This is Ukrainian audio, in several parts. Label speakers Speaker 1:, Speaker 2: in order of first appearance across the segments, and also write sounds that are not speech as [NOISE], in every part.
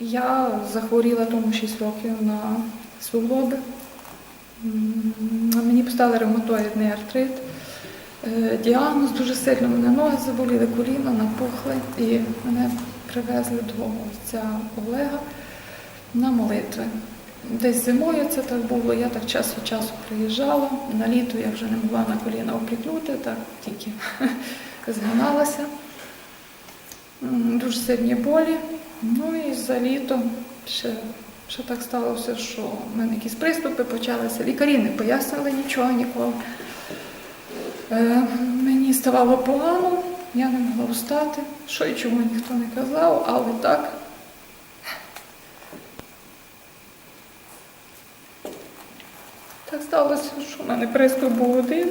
Speaker 1: Я захворіла тому 6 років на суглоби. Мені поставили ревматоїдний артрит. Е, Діагноз дуже сильно мене ноги заболіли, коліна напухли і мене привезли до отця Олега на молитви. Десь зимою це так було, я так час від часу приїжджала. На літо я вже не могла на коліна оприкнути, так тільки [LAUGHS] згиналася. Дуже сильні болі. Ну і за літо ще, ще так сталося, що в мене якісь приступи почалися. Лікарі не пояснили нічого ніколи. Е, мені ставало погано, я не могла встати. Що і чому ніхто не казав, але так. Так сталося, що в мене приступ був один.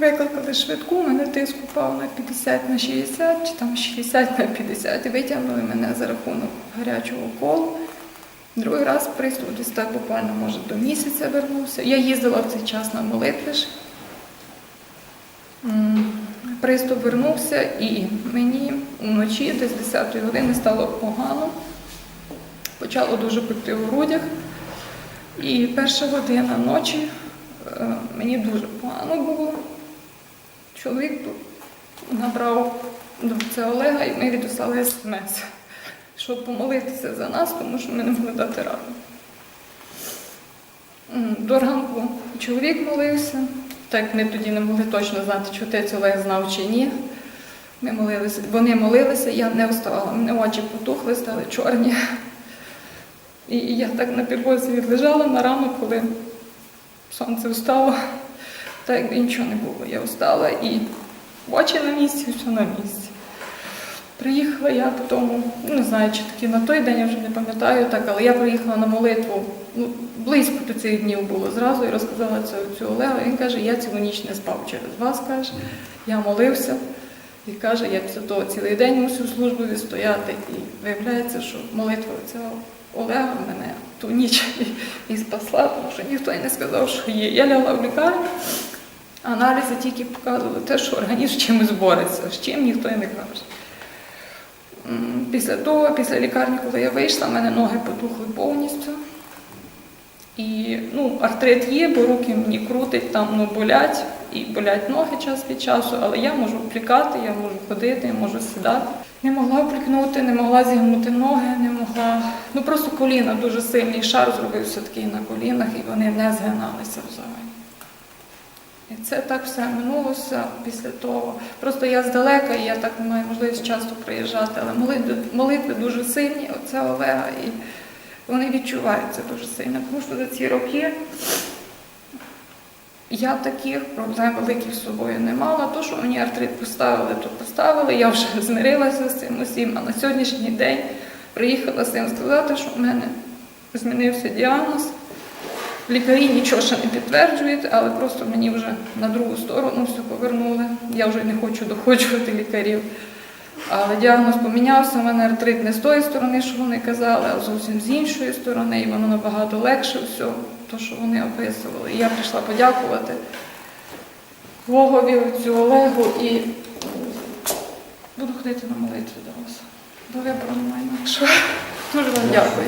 Speaker 1: Викликали швидку, у мене тиск упав на 50 на 60, чи там 60 на 50, і витягнули мене за рахунок гарячого колу. Другий раз приступ десь так буквально, може, до місяця вернувся. Я їздила в цей час на молитви. ж. Приступ вернувся і мені вночі, десь 10 години, стало погано. Почало дуже пекти в грудях. І перша година ночі е, мені дуже погано було. Чоловік набрав до це Олега, і ми відослали смс, щоб помолитися за нас, тому що ми не могли дати раду. До ранку чоловік молився, так ми тоді не могли точно знати, чи отець Олег знав чи ні. Ми молилися, вони молилися, я не вставала, мене очі потухли, стали чорні. І я так на підлозі відлежала на ранок, коли сонце встало, так якби нічого не було. Я встала і очі на місці, все на місці. Приїхала я потім, ну, не знаю, чи таки на той день, я вже не пам'ятаю так, але я приїхала на молитву, ну, близько до цих днів було зразу і розказала це цю Олегу. Він каже, я цілу ніч не спав через вас, каже. Я молився. І каже, я після того цілий день мусив службу відстояти. І виявляється, що молитва цього Олега мене ту ніч і, [LAUGHS] і спасла, тому що ніхто й не сказав, що є. Я лягла в лікарню, аналізи тільки показували те, що організм з чимось бореться, з чим ніхто й не каже. Після того, після лікарні, коли я вийшла, в мене ноги потухли повністю. І ну, артрит є, бо руки мені крутить, там ну, болять, і болять ноги час від часу, але я можу вплікати, я можу ходити, я можу сідати. Не могла вплікнути, не могла зігнути ноги, не могла. Ну просто коліна дуже сильний шар зробився такий на колінах, і вони не згиналися взагалі. І це так все минулося після того. Просто я здалека, і я так не маю можливість часто приїжджати, але молитви, молитви дуже сильні, оце Олега, і вони відчуваються дуже сильно. Тому що за ці роки я таких проблем великих з собою не мала. То, що мені артрит поставили, то поставили. Я вже [LAUGHS] змирилася з цим усім. А на сьогоднішній день приїхала з цим сказати, що в мене змінився діагноз. Лікарі нічого ще не підтверджують, але просто мені вже на другу сторону все повернули. Я вже не хочу доходжувати лікарів. Але діагноз помінявся, у мене артрит не з тої сторони, що вони казали, а зовсім з іншої сторони, і воно набагато легше все, то, що вони описували. І я прийшла подякувати Богові, отцю Олегу і буду ходити на молитву до вас. Вибору немає інакшого. Дуже вам дякую.